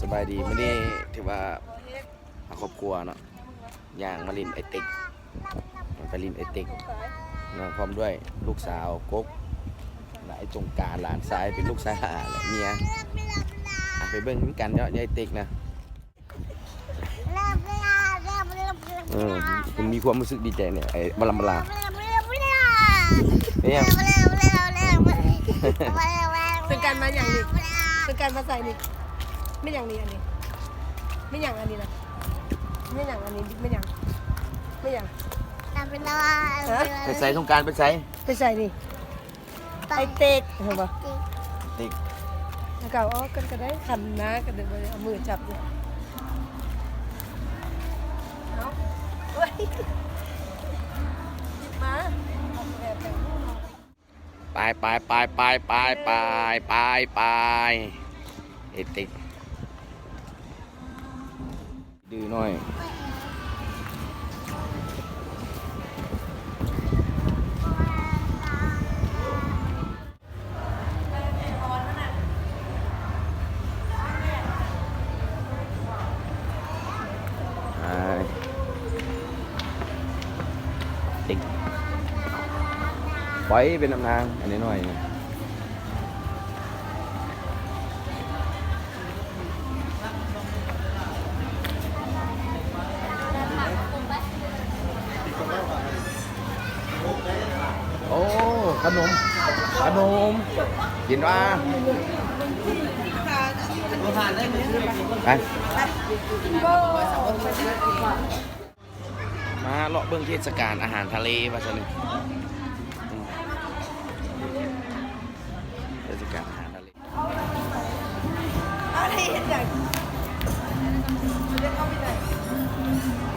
สบายดีไม่ได้ถือว่ามาครอบครัวเนาะย่างมาลินไอติกไปลินไอติกนะพร้อมด้วยลูกสาวกกและไอจงการหลานซ้ายเป็นลูกสาวและเมียอะไปเบิ่งกันเนาะยายติกนะเออมันมีความรู้สึกดีใจเนี่ยไอ้บลัมบลาเนี่ยเป็นการมาอย่างนี้เป็นการมาใส่นี่ ไม่อย่างนี้อันนี้ ไม่อย่างอันนี้นะไม่อย่างอันนี้ไม่อย่างไม่อย่างไปใส่สงกรารไปใส่ไปใส่นี่ไอเต็กเห็นปะติกแล้วก็เอากันก็ได้ขันนะกันเดี๋ยวเอามือจับเนี่ยเอาเฮ้ยหยิบมาเอาแบบแบบนู้นเอาไปไปไปไปไปไปไปไปไอติก ดื้อหน่อยใช่ติ๊กไว้เป็นน้ำนางอันนี้หน่อย ขนม ขนมกินว่าไปมาเลาะเบื้องเทศกาลอาหารทะเลมาซะหนึ่งอืมเทศกาลอาหารทะเลอะไรเห็นอย่างเด็กเอาไปไหน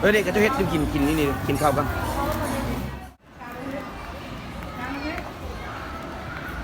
เอ้ยเด็กกระเจ้าเฮ็ดดูกินกินนี่นี่กินข้าวกัน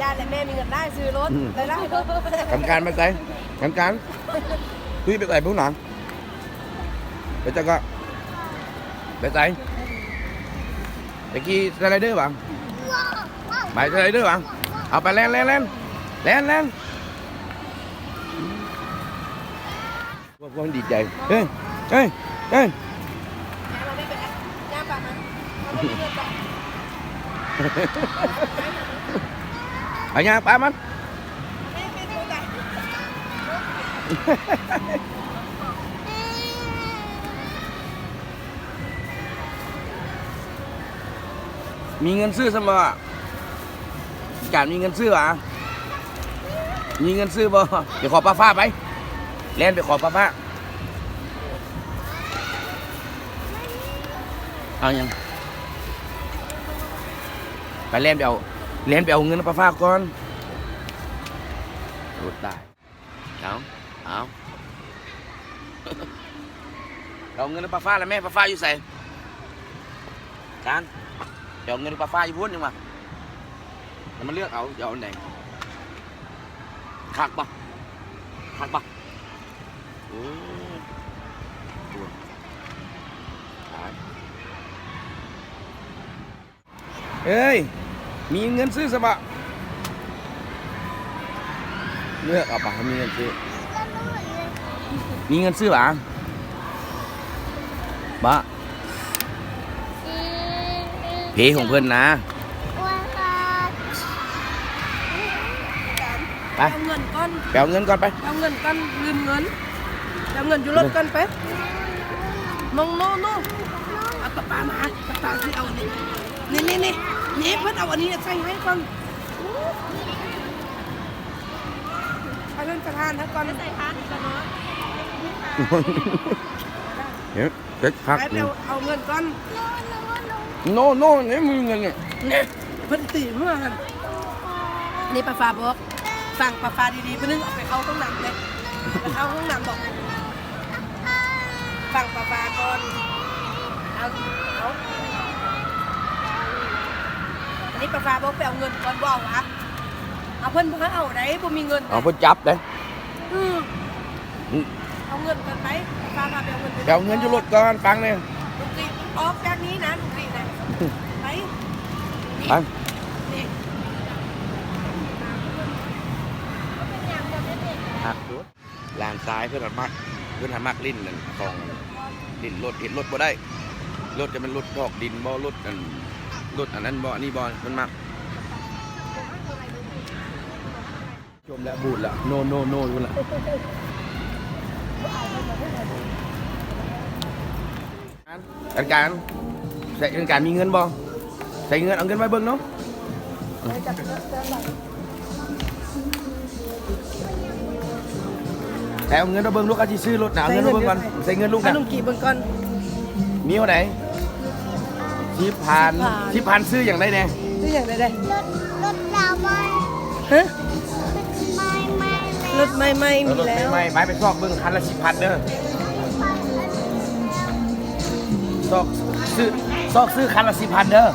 ยวคนเดียวเพิ่นทานได้ยังไงโอ้ยายและแม่มีเงินได้ซื้อรถอืมได้ได้รถกำการไปใส่กำการคุยไปใส่พวกหนังไปจักก็ไปใส่ตะกี้สไลเดอร์บังไปสไลเดอร์บังเอาไปแล่นแล่นแล่นแล่นแล่นพวกพวกดีใจเฮ้ยเฮ้ยเฮ้ยเราไม่เป็นย่าปากมันเราไม่มีเงินจ่าย ไปยังไปมันมีเงินซื้อสมบ่การมีเงินซื้อวะมีเงินซื้อบ่เดี๋ยวขอป้าฟ้าไปแล่นไปขอป้าฟ้าเอายังไปเล่นไปเอา เล่นไปเอาเงินป้าฟ้าก่อนโดดตายเอาเอาเอาเงินป้าฟ้าแล้วแม่ป้าฟ้าอยู่ใส่จานเดี๋ยวเอาเงินปลาฟ้าอยู่พุ่นยังมาเดี๋ยวมันเลือกเอาเดี๋ยวเอาอันไหนคักปะคักปะโอ้ยตัวตายเอ้ย มีเงินซื้อสบะเลือกเอาปะมีเงินซื้อ มีเงินซื้อปะบะเพของเพื่อนนะไปเอาเงินก้อนไปเอาเงินก่อนไปเอาเงินก้อนลืมเงินเอาเงินอยู่รถก้อนไปมองโน่โน่เอาปะปามาปะปาที่เอานี่ นี่นี่นี่นี่เพิ่นเอาอันนี้ใส่ให้ก่อนเอาเรื่องประธานนะก่อนใส่พานก่อนเนาะเดี๋ยวเด็กพักไปเอาเอาเงินก่อน โน่โน่เนี่ยมือเงินเนี่ยเนี่ยเพิ่นตีเมื่อกันนี่ปลาฟ้าบอกสั่งปลาฟ้าดีๆเพิ่นนึงเอาไปเข้าห้องน้ำเลยไปเข้าห้องน้ำบอกฟังปลาปลาก่อนเอาเอาอั นนี้ปลาปลาบอกไปเอาเงินก่อนบอกวะเอาเพิ่นบ่ให้เอาไหนบ่มีเงินเอาเพิ่นจับเด้อืมอืมเอาเงินกันไหมปลาปลาไปเอาเงินไปเอาเงินอยู่รถก่อนฟังเนี่ยลูกกรีดออกจากนี้นะลูกกรีดนะไปนี่ไปนี่หักรถลานซ้ายเพื่อนหันมักเพื่อนหันมักลิ้นนั่นของลิ้นรถเห็นรถบ่ได้รถจะเป็นรถทอกดินบ่รถอัน รถอันนั้นบ่อันนี้บ่เพิ่นมักจมแล้วบูดแล้วโนโนโนอยู่ละการการใส่การมีเงินบ่ใส่เงินเอาเงินไว้เบิ่งเนาะแต่เอาเงินมาเบิ่งลูกอาชีซื้อรถหนาวเงินมาเบิ่งก่อนใส่เงินลูกเอานะลุงกี่เบิ่งก่อนมีเท่าไหร่ สิบพันสิสิบบพัพันนซื้ออย่างไรเนี่ยนี่อย่างไรได้รถรถเราไม่ฮะไม่ไม่รถไม่ไม่มีรถแล้วไม่ไม่ไม้ไปซอกเบิ่งคันละสิบพันเด้อซอกซื้อซอกซื้อคันละสิบพันเด้อ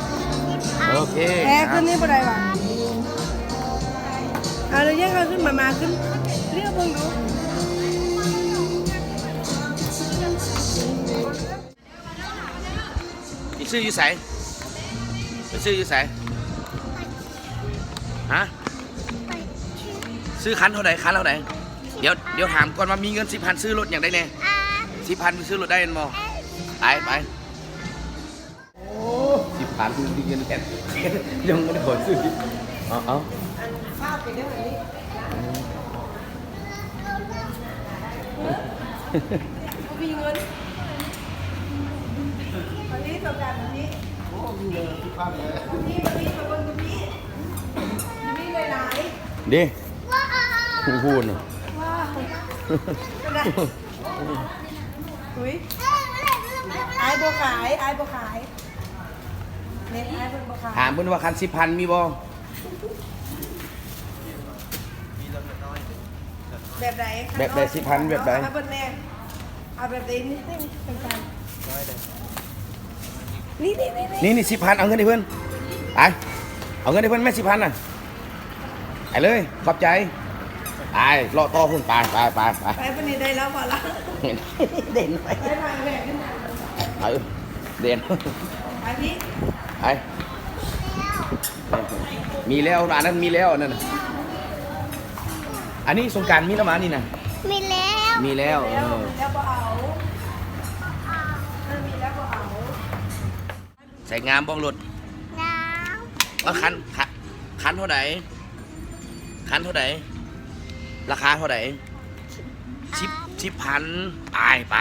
โอเคแอร์ขึ้นนี่บ่ได้ว่ะเอาเลยยังเอาขึ้นมามาขึ้นเรียกเบิ่งดู ซื้ออยู่ไสไปซื้ออยู่ไสฮะซื้อคันเท่าไหร่คันเท่าไหร่เดี๋ยวเดี๋ยวถามก่อนว่ามีเงินสิบพันซื้อรถอย่างไรเนี่ยอาสิบพันซื้อรถได้เงินบ่ไปไปสิบพันดีเงินแค่ยังไม่ได้ขอซื้อเอาเอาข้าวเป็นได้แบบนี้มีเงินวั นนี้ต้องการวันนี้โอ้มีเงินที่ป้าเลยวันนี้วันนี้มาเบิ่งวันนี้วันนี้หลายๆดิว้าวพูดพูดน่ะว้าวเป็นไงหุยไอ้บัวขายไอ้บัวขายเน็ตไอ้บัวขายถามเพิ่นว่าคันสิบพันมีบ่แบบไหนแบบใดสิบพันแบบใดเอาแบบแม่เอาแบบไหนนี่นี่เป็นการ นี่นี่นี่นี่นี่สิบพันเอาเงินให้เพื่อนไปเอาเงินให้เพื่อนแม่สิบพันน่ะไปเลยขอบใจไปรอต่อเพื่อนไปไปไปไปไปวันนี้ได้แล้วพอละเด่นไปไปมาแหวกขึ้นมาเออเด่นอันนี้ไปมีแล้วอันนั้นมีแล้วอันนั่นน่ะอันนี้สงกรารมีแล้วมานี่นะมีแล้วมีแล้วแล้วเออแล้วก็เอาถ้ามีแล้วก็เอา ใส่งามบ้องรถน้เอาคันคันคันเท่าไหร่คันเท่าไหร่ราคาเท่าไหร่ชิปชิปพันไปไป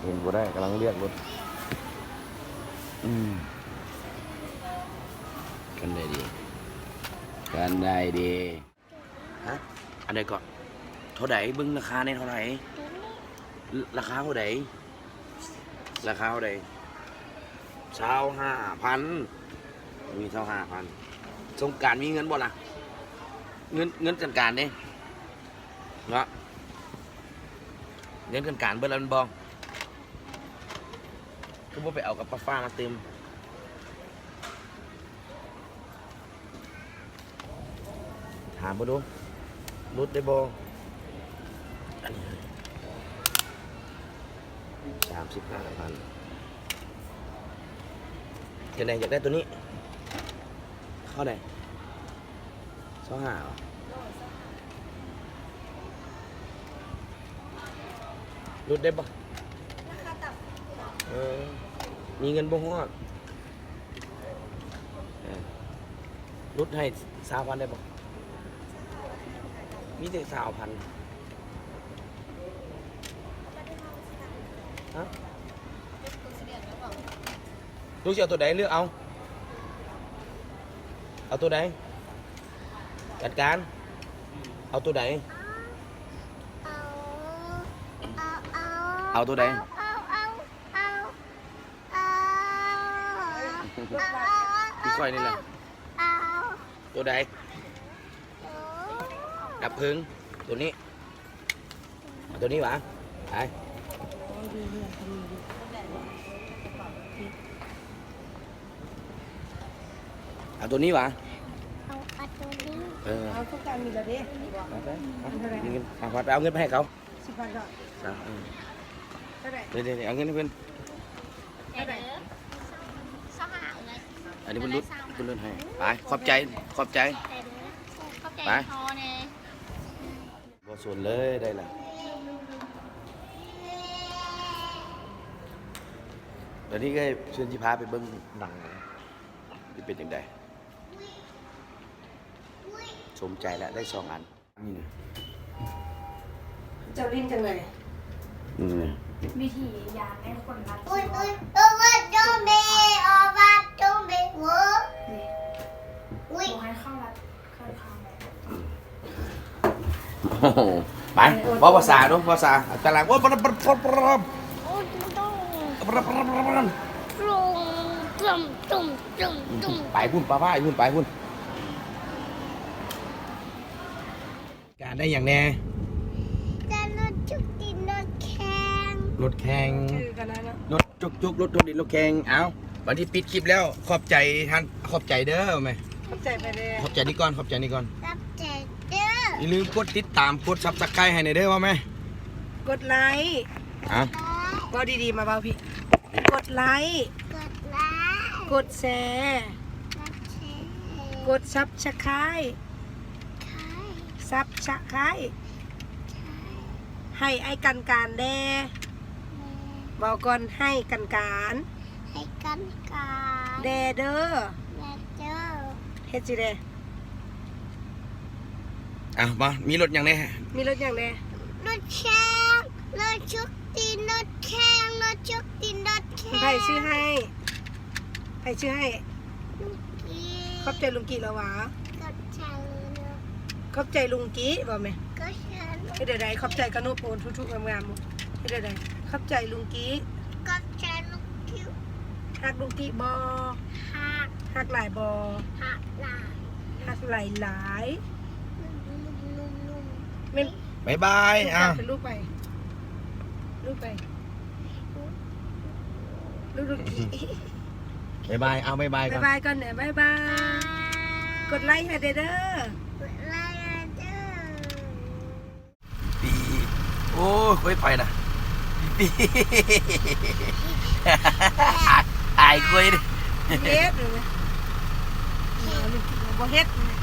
เห็นกูได้กำลังเรียกรถอืมกันได้ดีกันได้ดีฮะอันใดก่อนเท่าไหร่เบึงราคาในเท่าไหร่ราคาเท่าไหร่ราคาเท่าไหร่ เช้าห้าพันมีเช้าห้าพันสงการมีเงินบ่ล่ะ เงินเงินกันการเด้เนาะเงินกันการเบิดแล้วมันบ่คือว่าไปเอากับป้าฟ้ามาเติมถามมาดูรุดได้บ่อันนี้สามสิบห้าพัน เดี๋ยวไหนอยากได้ตัวนี้ เข้าไหนสองหาเหรอรุดได้ปะเออ มีเงินบ่ฮอดเออรุดให้สาวพันได้ปะมีแต่สาวพันฮะ ลูกจะเอาตัวใดเลือกเอาเอาตัวใดจัดการเอาตัวใดำ เอาเอาเอาเอาตัวใดเอาเอาเอาเอาพี่ก้อยนี่แหละเอาตัวใดดับเพลิงตัวนี้เอาตัวนี้หวะไปเอาตัวนี้วะเอาเอาตัวนี้เออเอาทุกการมีและเด้ไปไปเอามีเงินเอาพัดไปเอาเงินไปให้เขาสิบพันก็จ้ะเออเท่าไหร่เดี๋ยวเดี๋ยวเดี๋ยวเอาเงินให้เพื่อนเด้อสหาไงอันนี้เพื่อนรุดเพื่อนรุดให้ไปขอบใจขอบใจแต่เด้อเข้าใจไปพอเนี่ยบ่ส่วนเลยได้ละเดี๋ยวนี้ก็เชิญจิพาไปเบิ้งหนังนะที่เป็นยังไง สมใจแล้วได้สองอันนี่นะเจ้าลิ้นจังเลยนี่นะวิธียาให้คนรักอุ้ยอุ้ยตัวว่าจงเบออว่าจงเบเวอร์นี่อุ้ยบอกให้เข้ารัดเข้าทางเลยโอ้โหไปบอกภาษาดูภาษาตลาดว่าปรบปรบปรบปรบโอ้ยต้องปรบปรบปรบปรบลงจุ่มจุ่มจุ่มจุ่มไปพุ่นป้าป้าพุ่นไปพุ่น ได้อย่างแน่จะรถจุกดินรถแข็งรถแข่งชื่อกันนะเนาะรถจุกจุกรถรถดินรถแข่งเอาวันที่ปิดคลิปแล้วขอบใจท่านขอบใจเด้อไหมเข้าใจไปเลยขอบใจนี่ก่อนขอบใจนี่ก่อนรับใจเด้ออย่าลืมกดติดตามกดซับสไครต์ให้หน่อยเด้อว่าไหมกดไลค์อะเบาดีๆมาเบาพี่กดไลค์กดไลค์กดแชร์รับแชร์กดซับสไครต์ใช่ ซับสไครต์ให้ไอ้กันการแด่เบาก่อนให้กันการให้กันการแด่เด้อและเด้อเฮ็ดสิแด่อะมามีรถอย่างแน่มีรถอย่างแด่รถแข็งรถจุกดินรถแข็งรถจุกดินรถแข็งใครชื่อให้ใครชื่อให้ลูกกี้ขอบใจลุงกี้แล้วหวะก็ใจเนอะ ขอบใจลุงกี้บอกไหมก็ฉันให้เดี๋ยวใดขอบใจกระโนโปนทุกๆงามๆให้เดี๋ยวใดขอบใจลุงกี้ก็ใจลูกคิ้วฮักลุงกี้บอหักฮักหลายบอหักหลายฮักหลายหลายนุ่มนุ่มนุ่มๆเป็นบายบายอะเป็นรูปไปรูปไปรูปลุงกี้บายบายเอาบายบายก่บาอยนบายก่อนเนี่ยบายบายกดไลค์ให้เด้อเด้อ ไล่เด้อ ปี โอ้ยคุยไปนะปีอายคุยดิเฮ็ดเลยบ่เฮ็ดเลย